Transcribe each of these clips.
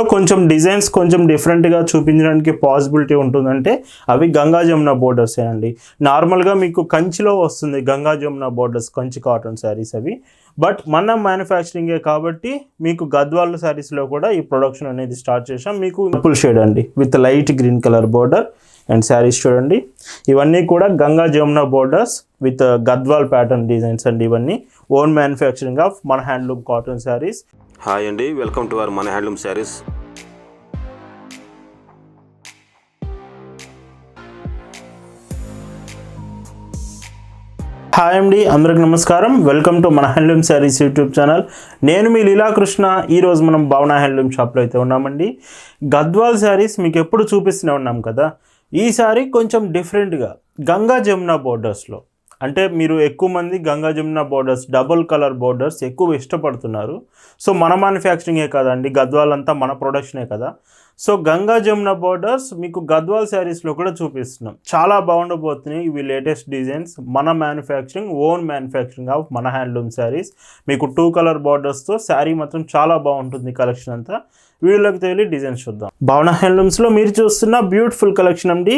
కొంచెం డిజైన్స్ కొంచెం డిఫరెంట్గా చూపించడానికి పాసిబిలిటీ ఉంటుందంటే అవి గంగా జమున బోర్డర్స్ అండి. నార్మల్గా మీకు కంచిలో వస్తుంది గంగా జమున బోర్డర్స్ కంచి కాటన్ శారీస్ అవి. బట్ మన మ్యానుఫ్యాక్చరింగే కాబట్టి మీకు గద్వాల్ శారీస్లో కూడా ఈ ప్రొడక్షన్ అనేది స్టార్ట్ చేసాం మీకు పర్పుల్ షేడ్ అండి with light green colour border and sarees చూడండి. ఇవన్నీ కూడా Ganga Jamuna borders with Gadwal pattern designs అండి ఇవన్నీ. ఓన్ మ్యానుఫ్యాక్చరింగ్ ఆఫ్ మన హ్యాండ్లూమ్ కాటన్ శారీస్ హాయ్ అండి వెల్కమ్ టు అవర్ మన హ్యాండ్లూమ్ శారీస్. హాయ్ అండి అందరికి నమస్కారం. వెల్కమ్ టు మన హ్యాండ్లూమ్ శారీస్ యూట్యూబ్ ఛానల్. నేను మీ లీలాకృష్ణ ఈరోజు మనం భావన హ్యాండ్లూమ్ షాప్లో అయితే ఉన్నామండి. గద్వాల్ శారీస్ మీకు ఎప్పుడు చూపిస్తూనే ఉన్నాం కదా. ఈ కొంచెం డిఫరెంట్గా గంగా జమున బోర్డర్స్లో అంటే మీరు ఎక్కువ మంది Ganga Jamuna borders double colour borders ఎక్కువ ఇష్టపడుతున్నారు. సో మన మ్యానుఫ్యాక్చరింగే కదండి గద్వాల్ అంతా మన ప్రొడక్షనే కదా. సో గంగా జమున బోర్డర్స్ మీకు గద్వాల్ శారీస్లో కూడా చూపిస్తున్నాం. చాలా బాగుండబోతున్నాయి ఇవి లేటెస్ట్ డిజైన్స్ మన మ్యానుఫ్యాక్చరింగ్ ఓన్ మ్యానుఫ్యాక్చరింగ్ ఆఫ్ మన హ్యాండ్లూమ్ శారీస్ మీకు టూ కలర్ బార్డర్స్తో శారీ మాత్రం చాలా బాగుంటుంది కలెక్షన్ అంతా. వీడియోలోకి తెలియ డిజైన్స్ చూద్దాం. భవన హ్యాండ్లూమ్స్లో మీరు చూస్తున్న బ్యూటిఫుల్ కలెక్షన్ అండి.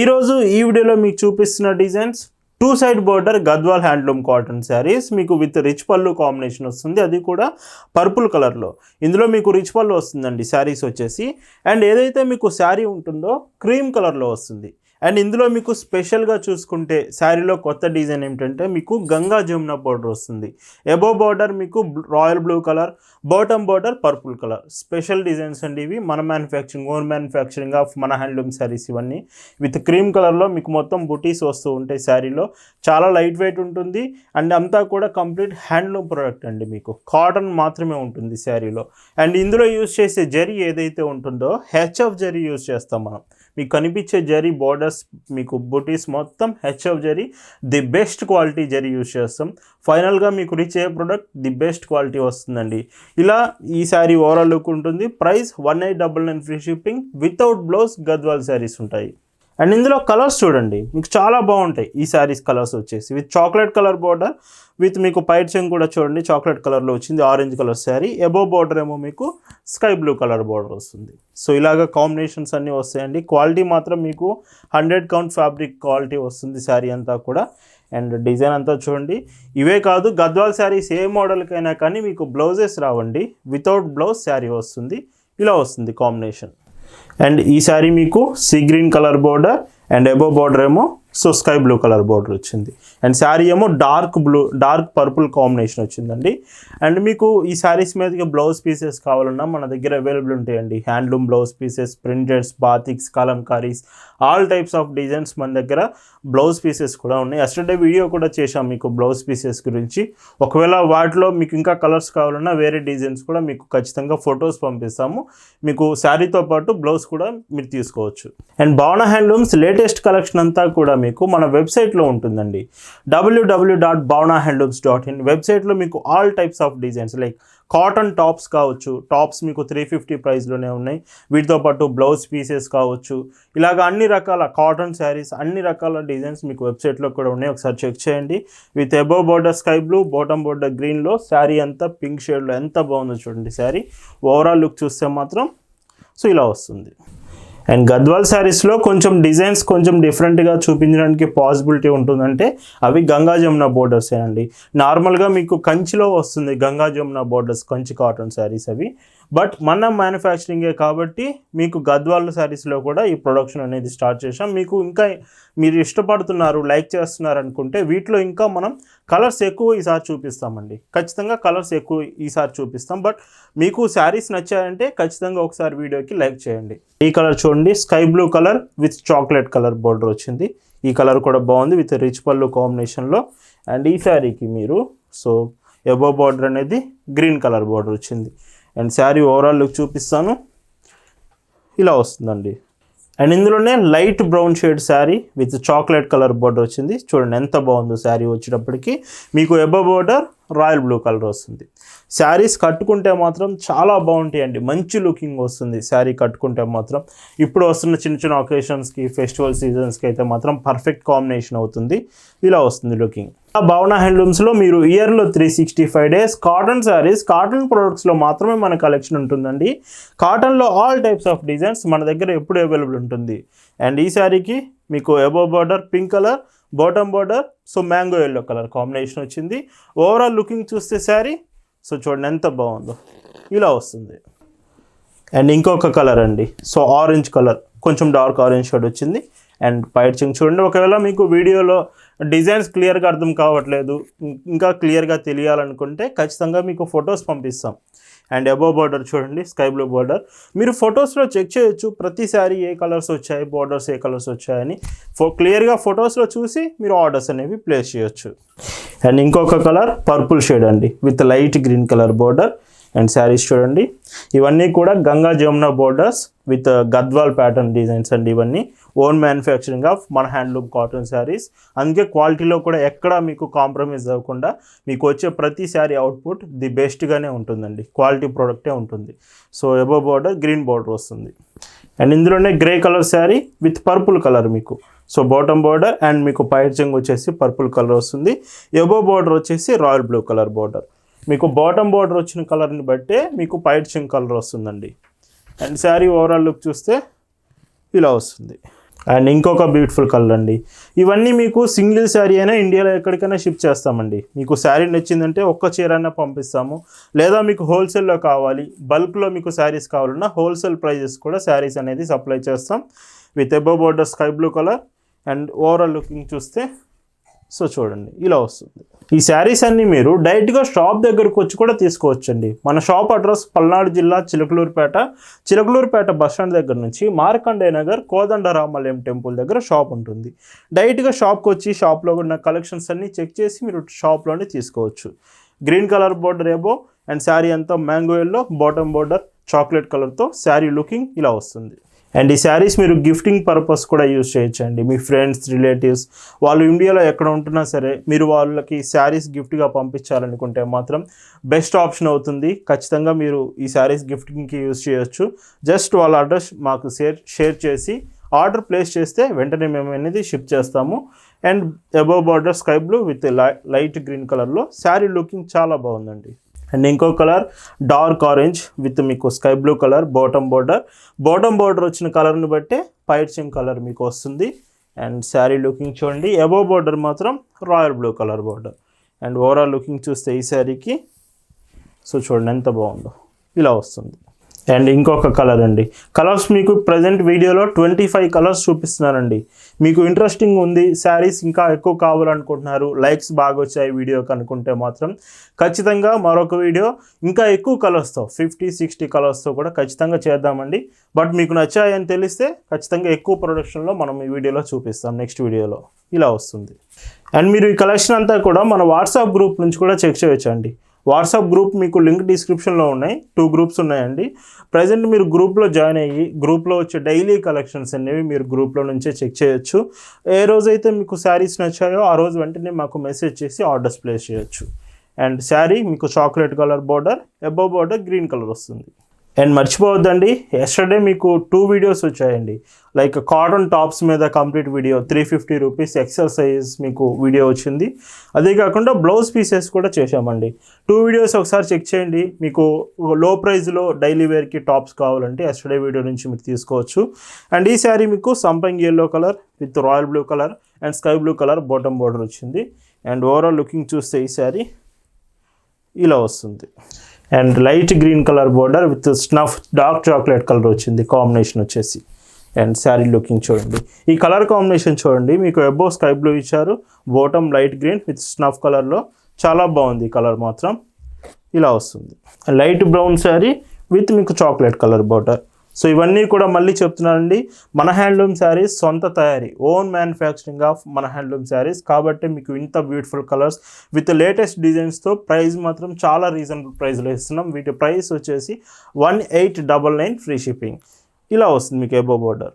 ఈరోజు ఈ వీడియోలో మీకు చూపిస్తున్న designs two side border Gadwal handloom cotton sarees మీకు విత్ రిచ్ పళ్ళు కాంబినేషన్ వస్తుంది. అది కూడా పర్పుల్ కలర్లో. ఇందులో మీకు రిచ్ పళ్ళు వస్తుందండి శారీస్ వచ్చేసి. అండ్ ఏదైతే మీకు శారీ ఉంటుందో క్రీమ్ కలర్లో వస్తుంది. అండ్ ఇందులో మీకు స్పెషల్గా చూసుకుంటే శారీలో కొత్త డిజైన్ ఏమిటంటే మీకు గంగా జమున బార్డర్ వస్తుంది. ఎబో బార్డర్ మీకు royal blue colour bottom border purple colour special designs అండి ఇవి. మన మ్యానుఫ్యాక్చరింగ్ ఓన్ మ్యానుఫ్యాక్చరింగ్ ఆఫ్ మన హ్యాండ్లూమ్ శారీస్ ఇవన్నీ. విత్ క్రీమ్ కలర్లో మీకు మొత్తం బుటీస్ వస్తూ ఉంటాయి శారీలో. చాలా లైట్ వెయిట్ ఉంటుంది. అండ్ అంతా కూడా కంప్లీట్ హ్యాండ్లూమ్ ప్రోడక్ట్ అండి మీకు. కాటన్ మాత్రమే ఉంటుంది శారీలో. అండ్ ఇందులో యూజ్ చేసే జరీ ఏదైతే ఉంటుందో హెచ్ఎఫ్ జరీ యూజ్ చేస్తాం మనం. మీకు కనిపించే జరీ బోర్డర్స్ మీకు బుటీస్ మొత్తం HF zari the best quality zari use చేస్తాం. ఫైనల్గా మీకు రీచ్ అయ్యే ప్రోడక్ట్ ది బెస్ట్ క్వాలిటీ వస్తుందండి. ఇలా ఈ శారీ ఓవరాల్ లుక్ ఉంటుంది. Price one eight double nine free shipping without blouse Gadwal sarees ఉంటాయి. అండ్ ఇందులో కలర్స్ చూడండి. మీకు చాలా బాగుంటాయి ఈ శారీస్ కలర్స్ వచ్చేసి. With chocolate colour border with మీకు పైడ్చెంగ్ కూడా చూడండి. చాక్లెట్ కలర్లో వచ్చింది orange colour saree. Above border ఏమో మీకు స్కై బ్లూ కలర్ బార్డర్ వస్తుంది. సో ఇలాగ కాంబినేషన్స్ అన్నీ వస్తాయండి. క్వాలిటీ మాత్రం మీకు హండ్రెడ్ కౌంట్ ఫ్యాబ్రిక్ క్వాలిటీ వస్తుంది శారీ అంతా కూడా. అండ్ డిజైన్ అంతా చూడండి. ఇవే కాదు గద్వాల్ శారీస్ ఏ మోడల్కైనా కానీ మీకు బ్లౌజెస్ రావండి. వితౌట్ బ్లౌజ్ శారీ వస్తుంది. ఇలా వస్తుంది కాంబినేషన్. అండ్ ఈ శారీ మీకు sea green colour border and above border ఏమో so sky blue colour border వచ్చింది. అండ్ శారీ ఏమో dark blue dark purple combination వచ్చిందండి. అండ్ మీకు ఈ శారీస్ మీదకి బ్లౌజ్ పీసెస్ కావాలన్నా మన దగ్గర అవైలబుల్ ఉంటాయండి. Handloom blouse pieces printeds batiks kalamkaris all types of designs మన దగ్గర బ్లౌజ్ పీసెస్ కూడా ఉన్నాయి. అస్టర్డే వీడియో కూడా చేశాం మీకు బ్లౌజ్ పీసెస్ గురించి. ఒకవేళ వాటిలో మీకు ఇంకా కలర్స్ కావాలన్నా వేరే డిజైన్స్ కూడా మీకు ఖచ్చితంగా ఫొటోస్ పంపిస్తాము. మీకు శారీతో పాటు బ్లౌజ్ కూడా మీరు తీసుకోవచ్చు. అండ్ భావన హ్యాండ్లూమ్స్ లేటెస్ట్ కలెక్షన్ అంతా కూడా మీకు మన వెబ్సైట్లో ఉంటుందండి. WW dot Bhavana handlooms dot in వెబ్సైట్లో మీకు all types of designs like cotton tops కావచ్చు టాప్స్ మీకు త్రీ ఫిఫ్టీ ప్రైస్లోనే ఉన్నాయి. వీటితో పాటు బ్లౌజ్ పీసెస్ కావచ్చు ఇలాగ అన్ని రకాల కాటన్ శారీస్ అన్ని రకాల డిజైన్స్ మీకు వెబ్సైట్లో కూడా ఉన్నాయి. ఒకసారి చెక్ చేయండి. With above border sky blue bottom border గ్రీన్లో శారీ అంతా పింక్ షేడ్లో ఎంత బాగుందో చూడండి శారీ. ఓవరాల్ లుక్ చూస్తే మాత్రం సో ఇలా వస్తుంది. అండ్ గద్వాల్ శారీస్లో కొంచెం డిజైన్స్ కొంచెం డిఫరెంట్గా చూపించడానికి పాసిబిలిటీ ఉంటుందంటే అవి గంగా జమున బోర్డర్స్ అండి. నార్మల్గా మీకు కంచిలో వస్తుంది గంగా జమున బోర్డర్స్ కంచి కాటన్ శారీస్ అవి. బట్ మన మ్యానుఫ్యాక్చరింగే కాబట్టి మీకు గద్వాల్ శారీస్లో కూడా ఈ ప్రొడక్షన్ అనేది స్టార్ట్ చేసాం మీకు ఇంకా మీరు ఇష్టపడుతున్నారు లైక్ చేస్తున్నారు అనుకుంటే వీటిలో ఇంకా మనం కలర్స్ ఎక్కువ ఈసారి చూపిస్తామండి. ఖచ్చితంగా కలర్స్ ఎక్కువ ఈసారి చూపిస్తాం. బట్ మీకు శారీస్ నచ్చాయంటే ఖచ్చితంగా ఒకసారి వీడియోకి లైక్ చేయండి. ఈ కలర్ చూడండి. Sky blue colour with chocolate colour border వచ్చింది. ఈ కలర్ కూడా బాగుంది విత్ రిచ్ పళ్ళు కాంబినేషన్లో అండ్ ఈ శారీకి మీరు సో ఎబో బార్డర్ అనేది గ్రీన్ కలర్ బార్డర్ వచ్చింది. అండ్ శారీ ఓవరాల్ లుక్ చూపిస్తాను. ఇలా వస్తుందండి. అండ్ ఇందులోనే light brown shade saree with chocolate colour border వచ్చింది. చూడండి ఎంత బాగుందో శారీ వచ్చేటప్పటికి. మీకు above border royal blue colour వస్తుంది. శారీస్ కట్టుకుంటే మాత్రం చాలా బాగుంటాయండి. మంచి లుకింగ్ వస్తుంది శారీ కట్టుకుంటే మాత్రం. ఇప్పుడు వస్తున్న చిన్న చిన్న ఒకేషన్స్కి ఫెస్టివల్ సీజన్స్కి అయితే మాత్రం పర్ఫెక్ట్ కాంబినేషన్ అవుతుంది. ఇలా వస్తుంది లుకింగ్ భావన హ్యాండ్లూమ్స్లో మీరు ఇయర్లో three sixty five days cotton sarees cotton ప్రొడక్ట్స్లో మాత్రమే మన కలెక్షన్ ఉంటుందండి. కాటన్లో ఆల్ టైప్స్ ఆఫ్ డిజైన్స్ మన దగ్గర ఎప్పుడు అవైలబుల్ ఉంటుంది. అండ్ ఈ శారీకి మీకు above border pink colour bottom border so mango yellow colour combination వచ్చింది. ఓవరాల్ లుకింగ్ చూస్తే శారీ సో చూడండి ఎంత బాగుందో. ఇలా వస్తుంది. అండ్ ఇంకొక కలర్ అండి సో ఆరెంజ్ కలర్ కొంచెం డార్క్ ఆరెంజ్ షేడ్ వచ్చింది. అండ్ పైట్ చింగ్ చూడండి ఒకవేళ మీకు వీడియోలో డిజైన్స్ క్లియర్గా అర్థం కావట్లేదు ఇంకా క్లియర్గా తెలియాలనుకుంటే ఖచ్చితంగా మీకు ఫొటోస్ పంపిస్తాం. అండ్ అబో బార్డర్ చూడండి స్కై బ్లూ బార్డర్. మీరు ఫొటోస్లో చెక్ చేయొచ్చు ప్రతిసారి ఏ కలర్స్ వచ్చాయి బార్డర్స్ ఏ కలర్స్ వచ్చాయని. ఫో క్లియర్గా ఫొటోస్లో చూసి మీరు ఆర్డర్స్ అనేవి ప్లేస్ చేయొచ్చు. అండ్ ఇంకొక కలర్ పర్పుల్ షేడ్ అండి with light green colour border. And sarees చూడండి ఇవన్నీ కూడా Ganga Jamuna borders with Gadwal pattern designs అండి ఇవన్నీ. ఓన్ మ్యానుఫ్యాక్చరింగ్ ఆఫ్ మన హ్యాండ్లూమ్ కాటన్ శారీస్ అందుకే క్వాలిటీలో కూడా ఎక్కడా మీకు కాంప్రమైజ్ అవ్వకుండా మీకు వచ్చే ప్రతి శారీ అవుట్పుట్ ది బెస్ట్గానే ఉంటుందండి. క్వాలిటీ ప్రోడక్టే ఉంటుంది. So above border green border వస్తుంది. అండ్ ఇందులోనే grey colour saree with purple colour మీకు. సో బాటమ్ బార్డర్ అండ్ మీకు పైర్చింగ్ వచ్చేసి పర్పుల్ కలర్ వస్తుంది. ఎబో బార్డర్ వచ్చేసి రాయల్ బ్లూ కలర్ బార్డర్ మీకు బాటమ్ బార్డర్ వచ్చిన కలర్ని బట్టే మీకు పైర్చింగ్ కలర్ వస్తుందండి. అండ్ శారీ ఓవరాల్ లుక్ చూస్తే ఇలా వస్తుంది. అండ్ ఇంకొక బ్యూటిఫుల్ కలర్ అండి. ఇవన్నీ మీకు సింగిల్ శారీ అయినా ఇండియాలో ఎక్కడికైనా షిప్ చేస్తామండి. మీకు శారీ నచ్చిందంటే ఒక్క చీర అయినా పంపిస్తాము. లేదా మీకు హోల్సేల్లో కావాలి బల్క్లో మీకు శారీస్ కావాలన్నా హోల్సేల్ ప్రైజెస్ కూడా శారీస్ అనేది సప్లై చేస్తాం. With above border sky blue colour and overall looking చూస్తే సో చూడండి ఇలా వస్తుంది. ఈ శారీస్ అన్నీ మీరు డైరెక్ట్గా షాప్ దగ్గరకు వచ్చి కూడా తీసుకోవచ్చండి. మన షాప్ అడ్రస్ పల్నాడు జిల్లా చిలకలూరుపేట చిలకలూరుపేట బస్ స్టాండ్ దగ్గర నుంచి మార్కండే నగర్ కోదండరామలయం టెంపుల్ దగ్గర షాప్ ఉంటుంది. డైరెక్ట్గా షాప్కి వచ్చి షాప్లో ఉన్న కలెక్షన్స్ అన్నీ చెక్ చేసి మీరు షాప్లోనే తీసుకోవచ్చు. Green colour border above and sari అంతా mango yellow bottom border chocolate కలర్తో శారీ లుకింగ్ ఇలా వస్తుంది. అండ్ ఈ శారీస్ మీరు గిఫ్టింగ్ పర్పస్ కూడా యూజ్ చేయొచ్చండి. మీ ఫ్రెండ్స్ రిలేటివ్స్ వాళ్ళు ఇండియాలో ఎక్కడ ఉంటున్నా సరే మీరు వాళ్ళకి శారీస్ గిఫ్ట్గా పంపించాలనుకుంటే మాత్రం బెస్ట్ ఆప్షన్ అవుతుంది. ఖచ్చితంగా మీరు ఈ శారీస్ గిఫ్టింగ్కి యూజ్ చేయొచ్చు. జస్ట్ వాళ్ళ అడ్రస్ మాకు షేర్ షేర్ చేసి ఆర్డర్ ప్లేస్ చేస్తే వెంటనే మేము అనేది షిప్ చేస్తాము. And above border sky blue with light green కలర్లో శారీ లుకింగ్ చాలా బాగుందండి. అండ్ ఇంకో కలర్ డార్క్ ఆరెంజ్ విత్ మీకు sky blue colour bottom border. Bottom border వచ్చిన కలర్ని బట్టే పైట్సింగ్ కలర్ మీకు వస్తుంది. అండ్ శారీ లుకింగ్ చూడండి ఎబో బార్డర్ మాత్రం royal blue colour border. And overall looking చూస్తే ఈ శారీకి సో చూడండి ఎంత బాగుందో. ఇలా వస్తుంది. అండ్ ఇంకొక కలర్ అండి. కలర్స్ మీకు ప్రజెంట్ వీడియోలో ట్వంటీ ఫైవ్ కలర్స్ చూపిస్తున్నానండి. మీకు ఇంట్రెస్టింగ్ ఉంది శారీస్ ఇంకా ఎక్కువ కావాలనుకుంటున్నారు లైక్స్ బాగా వచ్చాయి వీడియోకి అనుకుంటే మాత్రం ఖచ్చితంగా మరొక వీడియో ఇంకా ఎక్కువ కలర్స్తో ఫిఫ్టీ సిక్స్టీ కలర్స్తో కూడా ఖచ్చితంగా చేద్దామండి. బట్ మీకు నచ్చాయని తెలిస్తే ఖచ్చితంగా ఎక్కువ ప్రొడక్షన్లో మనం ఈ వీడియోలో చూపిస్తాం నెక్స్ట్ వీడియోలో. ఇలా వస్తుంది. అండ్ మీరు ఈ కలెక్షన్ అంతా కూడా మన వాట్సాప్ గ్రూప్ నుంచి కూడా చెక్ చేయొచ్చండి. వాట్సాప్ గ్రూప్ మీకు లింక్ డిస్క్రిప్షన్లో ఉన్నాయి. టూ గ్రూప్స్ ఉన్నాయండి. ప్రజెంట్ మీరు గ్రూప్లో జాయిన్ అయ్యి గ్రూప్లో వచ్చే డైలీ కలెక్షన్స్ అనేవి మీరు గ్రూప్లో నుంచే చెక్ చేయొచ్చు. ఏ రోజైతే మీకు శారీస్ నచ్చాయో ఆ రోజు వెంటనే మాకు మెసేజ్ చేసి ఆర్డర్స్ ప్లేస్ చేయొచ్చు. అండ్ శారీ మీకు chocolate colour border above border green colour వస్తుంది. అండ్ మర్చిపోవద్దండి. ఎస్టర్డే మీకు టూ వీడియోస్ వచ్చాయండి. లైక్ కాటన్ టాప్స్ మీద complete video three fifty rupees XL size మీకు వీడియో వచ్చింది. అదే కాకుండా బ్లౌజ్ పీసెస్ కూడా చేశామండి. టూ వీడియోస్ ఒకసారి చెక్ చేయండి. మీకు లో ప్రైస్లో డైలీ వేర్కి టాప్స్ కావాలంటే ఎస్టర్డే వీడియో నుంచి మీరు తీసుకోవచ్చు. అండ్ ఈ శారీ మీకు సంపంగి yellow colour with royal blue colour and sky blue colour bottom border వచ్చింది. అండ్ ఓవరాల్ లుకింగ్ చూస్తే ఈ శారీ ఇలా వస్తుంది. And light green colour border with snuff dark chocolate colour వచ్చింది. కాంబినేషన్ వచ్చేసి. అండ్ శారీ లుకింగ్ చూడండి. ఈ కలర్ కాంబినేషన్ చూడండి. మీకు ఎబో స్కై బ్లూ ఇచ్చారు. Bottom light green with snuff కలర్లో. చాలా బాగుంది కలర్ మాత్రం. ఇలా వస్తుంది. లైట్ బ్రౌన్ శారీ విత్ మీకు చాక్లెట్ కలర్ బోర్డర్. సో ఇవన్నీ కూడా మళ్ళీ చెప్తున్నానండి. మన హ్యాండ్లూమ్ శారీస్ సొంత తయారీ ఓన్ మ్యానుఫ్యాక్చరింగ్ ఆఫ్ మన హ్యాండ్లూమ్ శారీస్. కాబట్టి మీకు ఇంత బ్యూటిఫుల్ కలర్స్ విత్ లేటెస్ట్ డిజైన్స్తో ప్రైస్ మాత్రం చాలా రీజనబుల్ ప్రైస్లో ఇస్తున్నాం. వీటి ప్రైస్ వచ్చేసి one eight double nine free shipping. ఇలా వస్తుంది మీకు ఎబో బోర్డర్.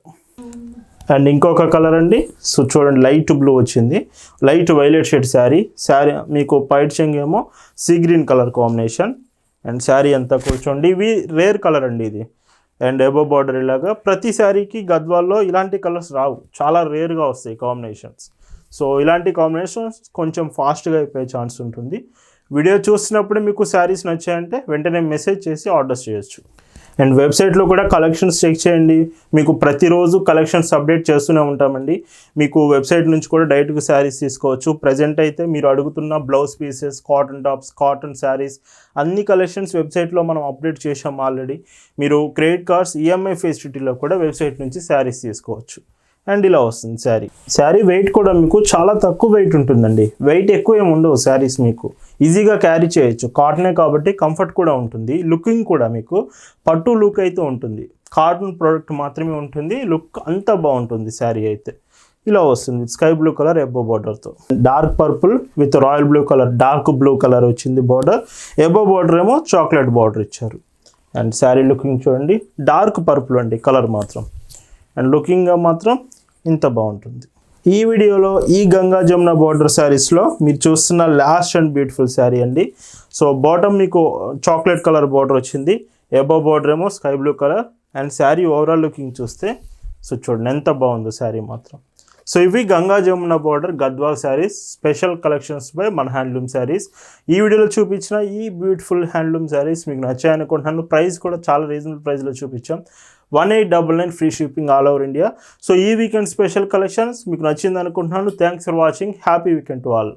అండ్ ఇంకొక కలర్ అండి. సో చూడండి లైట్ బ్లూ వచ్చింది. Light violet shade sari. Sari మీకు పైట్ చెంగ్ ఏమో sea green colour combination. And sari అంతా కూర్చోండి. ఇవి రేర్ కలర్ అండి ఇది. అండ్ ఎబో బార్డర్ ఇలాగా ప్రతి శారీకి గద్వాల్లో ఇలాంటి కలర్స్ రావు. చాలా రేర్గా వస్తాయి కాంబినేషన్స్ సో ఇలాంటి కాంబినేషన్స్ కొంచెం ఫాస్ట్గా అయిపోయే ఛాన్స్ ఉంటుంది. వీడియో చూసినప్పుడు మీకు శారీస్ నచ్చాయంటే వెంటనే మెసేజ్ చేసి ఆర్డర్ చేయొచ్చు. అండ్ వెబ్సైట్లో కూడా కలెక్షన్స్ చెక్ చేయండి. మీకు ప్రతిరోజు కలెక్షన్స్ అప్డేట్ చేస్తూనే ఉంటామండి. మీకు వెబ్సైట్ నుంచి కూడా డైరెక్ట్గా శారీస్ తీసుకోవచ్చు. ప్రజెంట్ అయితే మీరు అడుగుతున్న blouse pieces cotton tops cotton saris అన్ని కలెక్షన్స్ వెబ్సైట్లో మనం అప్డేట్ చేసాం ఆల్రెడీ. మీరు క్రెడిట్ కార్డ్స్ ఈఎంఐ ఫెసిలిటీలో కూడా వెబ్సైట్ నుంచి శారీస్ తీసుకోవచ్చు. అండ్ ఇలా వస్తుంది శారీ. శారీ వెయిట్ కూడా మీకు చాలా తక్కువ వెయిట్ ఉంటుందండి. వెయిట్ ఎక్కువ ఏమి ఉండవు శారీస్ మీకు. ఈజీగా క్యారీ చేయొచ్చు. కాటనే కాబట్టి కంఫర్ట్ కూడా ఉంటుంది. లుకింగ్ కూడా మీకు పట్టు లుక్ అయితే ఉంటుంది. కాటన్ ప్రోడక్ట్ మాత్రమే ఉంటుంది. లుక్ అంతా బాగుంటుంది శారీ అయితే. ఇలా వస్తుంది. స్కై బ్లూ కలర్ ఎబో బార్డర్తో dark purple with royal blue colour dark blue colour వచ్చింది బార్డర్ ఎబో బార్డర్ ఏమో చాక్లెట్ బార్డర్ ఇచ్చారు. అండ్ శారీ లుకింగ్ చూడండి. డార్క్ పర్పుల్ అండి కలర్ మాత్రం. అండ్ లుకింగ్గా మాత్రం ఇంత బాగుంటుంది. ఈ వీడియోలో ఈ గంగా జమున బార్డర్ శారీస్లో మీరు చూస్తున్న లాస్ట్ అండ్ బ్యూటిఫుల్ శారీ అండి. సో బాటమ్ మీకు చాక్లెట్ కలర్ బార్డర్ వచ్చింది. ఎబో బార్డర్ ఏమో sky blue colour and sari overall looking చూస్తే సో చూడండి ఎంత బాగుందో శారీ మాత్రం. సో ఇవి Ganga Jamuna border Gadwal saris special collections by మన హ్యాండ్లూమ్ శారీస్ ఈ వీడియోలో చూపించిన ఈ బ్యూటిఫుల్ హ్యాండ్లూమ్ శారీస్ మీకు నచ్చాయనుకుంటున్నాను. ప్రైస్ కూడా చాలా రీజనబుల్ ప్రైస్లో చూపించాం. One eight double nine free shipping all over India so ఈ వీకెండ్ స్పెషల్ కలెక్షన్స్ మీకు నచ్చింది అనుకుంటున్నాను. Thanks for watching happy weekend to all